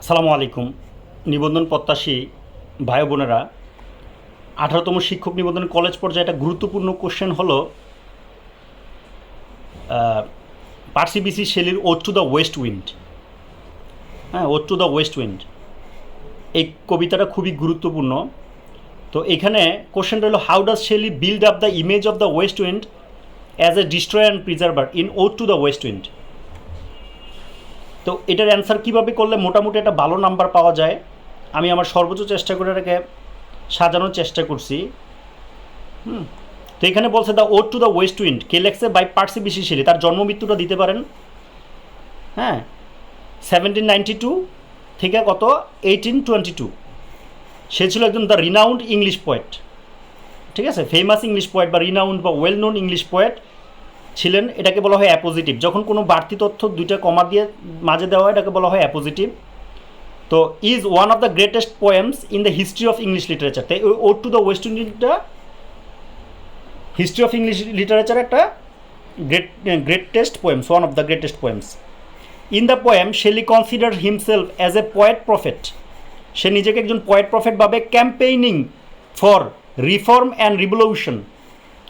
আসসালামু আলাইকুম। নিবন্ধন প্রত্যাশী ভাই বোনেরা, আঠারোতম শিক্ষক নিবন্ধন কলেজ পর্যায়ে একটা গুরুত্বপূর্ণ কোশ্চেন হলো Percy Bysshe শেলির ode to the west wind হ্যাঁ ode to the west wind এই কবিতাটা খুবই গুরুত্বপূর্ণ। তো এখানে কোশ্চেনটা হলো how does Shelley build up the image of the west wind as a destroy and preserver in ode to the west wind তো এটার অ্যান্সার কীভাবে করলে মোটামুটি একটা ভালো নাম্বার পাওয়া যায়? আমি আমার সর্বোচ্চ চেষ্টা করে এটাকে সাজানোর চেষ্টা করছি। হুম? তো এখানে বলছে the ode to the west wind কে লেখছে বাই পার্সি বিশিশিলি তার জন্ম মৃত্যুটা দিতে পারেন। হ্যাঁ? সেভেন্টিন নাইনটি টু থেকে কত? এইটিন টোয়েন্টি টু সে ছিল একজন দ্য রিনাউন্ড ইংলিশ পোয়েট ঠিক আছে? ফেমাস ইংলিশ পোয়েট বা রিনাউন্ড বা ওয়েল নোন ইংলিশ পোয়েট ছিলেন, এটাকে বলা হয় অ্যাপোজিটিভ যখন কোনো বাড়তি তথ্য দুইটা কমা দিয়ে মাঝে দেওয়া হয়, এটাকে বলা হয় অ্যাপোজিটিভ তো is one of the greatest poems in the history of English literature তাই ও টু দ্য ওয়েস্ট ইন্ডিজটা হিস্ট্রি অফ ইংলিশ লিটারেচার একটা great greatest poems one of the greatest poems in the poem Shelley consider himself as a poet prophet সে নিজেকে একজন poet prophet ভাবে campaigning for reform and revolution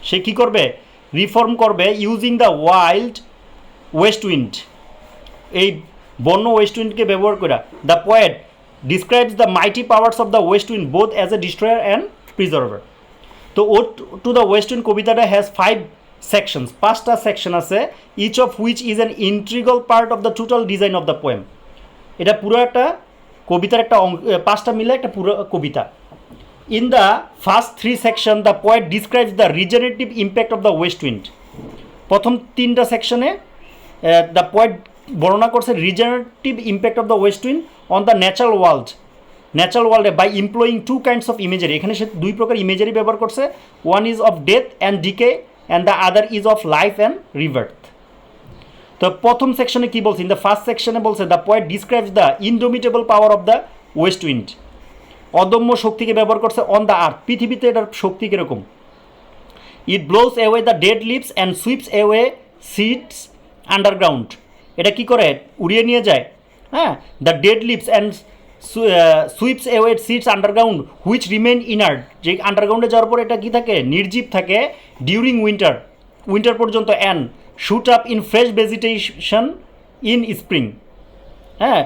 সে কী করবে? Reform করবে using the wild west wind এই বন্য west উইন্ডকে ব্যবহার করে। The poet describes the mighty powers of the west wind both as a destroyer and preserver তো ode to the west wind কবিতাটা has five sections পাঁচটা section আছে each of which is an integral part of the total design of the poem এটা পুরো একটা কবিতার একটা পাঁচটা মিলে একটা পুরো কবিতা। In the first three section the poet describes the regenerative impact of the west wind প্রথম তিনটা সেকশনে দ্য পোয়েট বর্ণনা করছে regenerative impact of the west wind on the natural world natural ওয়ার্ল্ডে by employing two kinds of imagery এখানে সে দুই প্রকার ইমেজারি ব্যবহার করছে। One is of death and decay and the other is of life and rebirth তো প্রথম সেকশনে কি বলছে? ইন দ্য ফার্স্ট সেকশনে বলছে the poet describes the indomitable power of the west wind অদম্য শক্তিকে ব্যবহার করছে অন দ্য আর্থ পৃথিবীতে এটার শক্তি কীরকম? It blows away the dead leaves and sweeps away seeds underground এটা কি করে? উড়িয়ে নিয়ে যায়। হ্যাঁ? The dead leaves and sweeps away seeds underground which remain inert যে আন্ডারগ্রাউন্ডে যাওয়ার পর এটা কী থাকে? নির্জীব থাকে ডিউরিং উইন্টার উইন্টার পর্যন্ত and shoot up in fresh vegetation in spring হ্যাঁ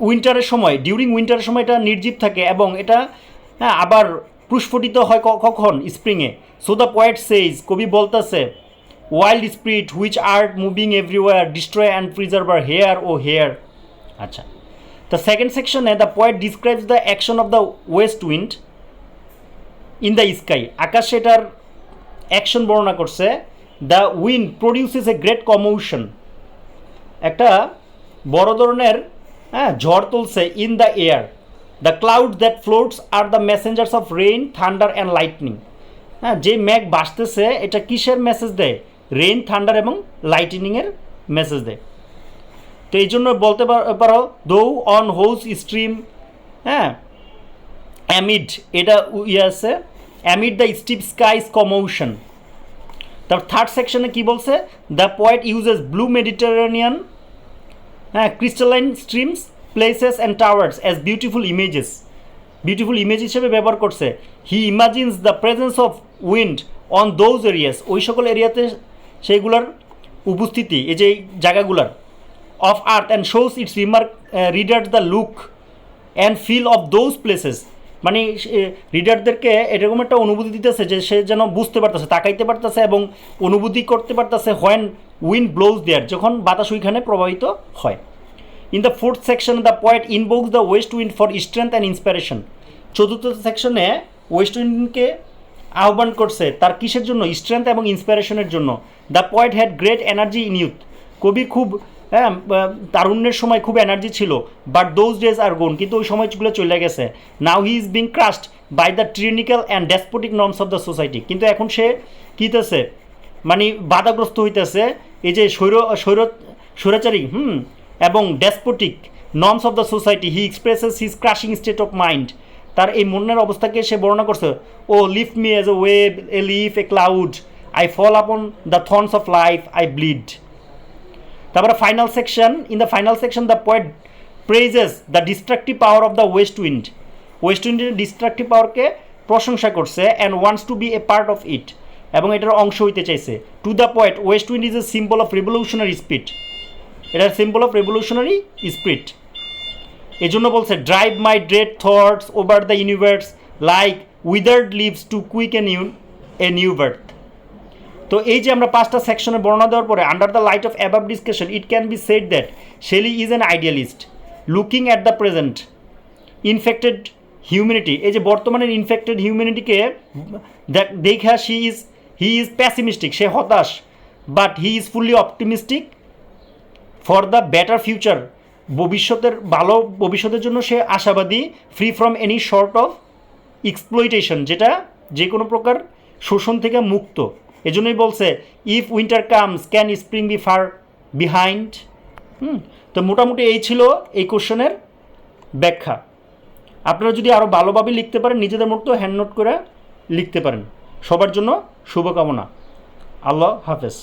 উইন্টারের সময় ডিউরিং উইন্টারের সময় এটা নির্জীব থাকে এবং এটা হ্যাঁ আবার প্রস্ফুটিত হয় কখন? স্প্রিংয়ে সো দ্য পয়েট সেইজ কবি বলতেছে wild spirit which art moving everywhere destroy and preserver hear O hear আচ্ছা। দ্য সেকেন্ড সেকশনে the poet describes the action of the west wind in the sky আকাশ এটার অ্যাকশন বর্ণনা করছে the wind produces a great commotion একটা বড় ধরনের হ্যাঁ ঝড় তুলছে in the air the cloud that floats are the messengers of rain thunder and lightning হ্যাঁ যে ম্যাঘ বাসতেছে, এটা কিসের মেসেজ দেয়? রেইন থান্ডার এবং লাইটনিংয়ের মেসেজ দেয়। তো এই জন্য বলতে পার- পারো দৌ অন হোস স্ট্রিম হ্যাঁ অ্যামিড এটা ইয়ে আছে amid the steep sky's commotion তার থার্ড সেকশনে কি বলছে? The poet uses blue Mediterranean হ্যাঁ crystalline streams places and towers as beautiful images beautiful image হিসেবে ব্যবহার করছে। He imagines the presence of wind on those areas ওই সকল এরিয়াতে সেইগুলোর উপস্থিতি, এই যে জায়গাগুলার। Of earth and shows its remark reader the look and feel of those places মানে রিডারদেরকে এরকম একটা অনুভূতি দিতেছে যে সে যেন বুঝতে পারতেছে, তাকাইতে পারতেছে এবং অনুভূতি করতে পারতেছে হোয়েন উইন্ড ব্লোজ দেয়ার যখন বাতাস ওইখানে প্রবাহিত হয়। In the fourth section the point invokes the west wind for strength and inspiration চতুর্থ সেকশনে ওয়েস্ট উইন্ডকে আহ্বান করছে তার কিসের জন্য? স্ট্রেংথ এবং ইন্সপিরেশনের জন্য। The point had great energy in youth কবি খুব হ্যাঁ তারুণ্যের সময় খুব এনার্জি ছিল but those days are gone কিন্তু ওই সময়গুলো চলে গেছে। Now he is being crushed by the tyrannical and despotic norms of the society কিন্তু এখন সে কীতেছে মানে বাধাগ্রস্ত হইতেছে, এই যে স্বৈর স্বৈর, স্বৈরাচারী, হুম, এবং despotic norms of the society he expresses his crushing state of mind তার এই মনের অবস্থাকে সে বর্ণনা করছে O lift me as a wave a leaf a cloud I fall upon the thorns of life I bleed তারপরে final section in the final section the point praises the destructive power of the west wind west উইন্ডের destructive পাওয়ারকে প্রশংসা করছে and wants to be a part of it এবং এটার অংশ হইতে চাইছে। To the point west wind is a symbol of revolutionary speed এটার symbol of revolutionary speed এই জন্য বলছে drive my dread thoughts over the universe like withered leaves to quick a new a new birth তো এই যে আমরা পাঁচটা সেকশনে বর্ণনা দেওয়ার পরে under the light of above discussion it can be said that Shelley is an idealist looking at the present infected humanity এই যে বর্তমানের ইনফেক্টেড হিউম্যানিটিকে দেখা she is he is pessimistic সে হতাশ but he is fully optimistic for the better future ভবিষ্যতের, ভালো ভবিষ্যতের জন্য সে আশাবাদী free from any sort of exploitation যেটা যে কোনো প্রকার শোষণ থেকে মুক্ত। এজন্যই বলছে if winter comes can spring be far behind হুম, তো মোটামুটি এই ছিল এই কোশ্চেনের ব্যাখ্যা। আপনারা যদি আরও ভালোভাবে লিখতে পারেন, নিজেদের মতো হ্যান্ড নোট করে লিখতে পারেন। সবার জন্য শুভকামনা। আল্লাহ হাফেজ।